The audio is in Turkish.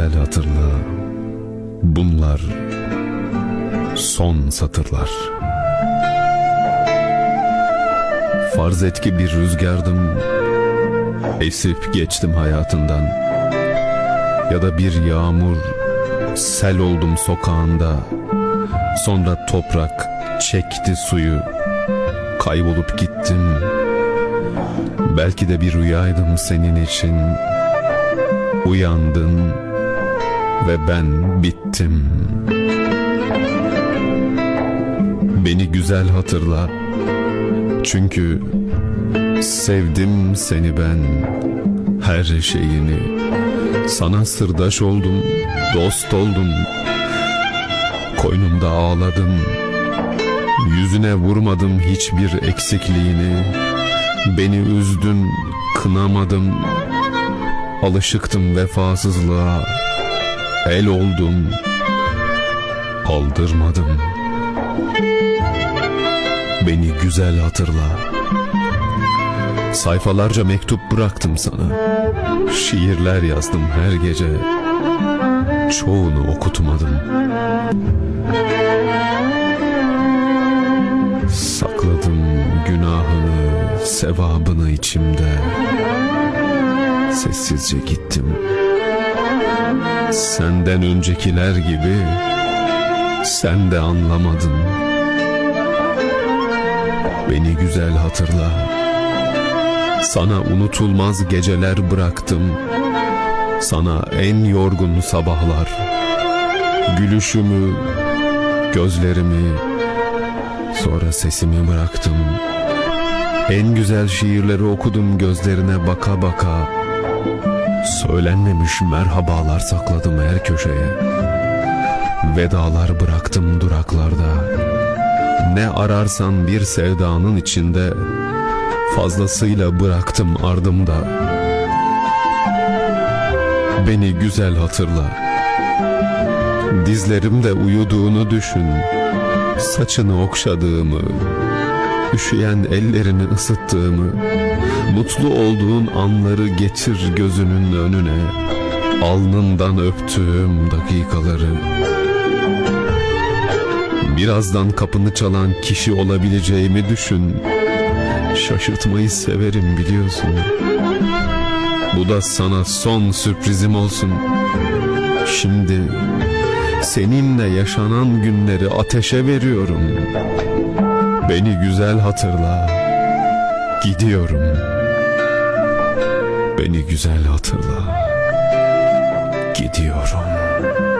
hatırla. Bunlar son satırlar. Farz et ki bir rüzgardım. Esip geçtim hayatından. Ya da bir yağmur sel oldum sokağında. Sonra toprak çekti suyu. Kaybolup gittim. Belki de bir rüyaydım senin için. Uyandın ve ben bittim. Beni güzel hatırla. Çünkü sevdim seni ben. Her şeyini. Sana sırdaş oldum, dost oldum. Koynumda ağladım. Yüzüne vurmadım hiçbir eksikliğini. Beni üzdün, kınamadım. Alışıktım vefasızlığa. El oldum, aldırmadım. Beni güzel hatırla. Sayfalarca mektup bıraktım sana. Şiirler yazdım her gece. Çoğunu okutmadım. Sakladım günahını, sevabını içimde. Sessizce gittim. Senden öncekiler gibi sen de anlamadın. Beni güzel hatırla. Sana unutulmaz geceler bıraktım. Sana en yorgun sabahlar. Gülüşümü, gözlerimi, sonra sesimi bıraktım. En güzel şiirleri okudum gözlerine baka baka. Söylenmemiş merhabalar sakladım her köşeye. Vedalar bıraktım duraklarda. Ne ararsan bir sevdanın içinde fazlasıyla bıraktım ardımda. Beni güzel hatırla. Dizlerimde uyuduğunu düşün. Saçını okşadığımı, üşüyen ellerini ısıttığımı, mutlu olduğun anları getir gözünün önüne. Alnından öptüğüm dakikaları. Birazdan kapını çalan kişi olabileceğimi düşün. Şaşırtmayı severim biliyorsun. Bu da sana son sürprizim olsun. Şimdi seninle yaşanan günleri ateşe veriyorum. Beni güzel hatırla. Gidiyorum. Beni güzel hatırla. Gidiyorum.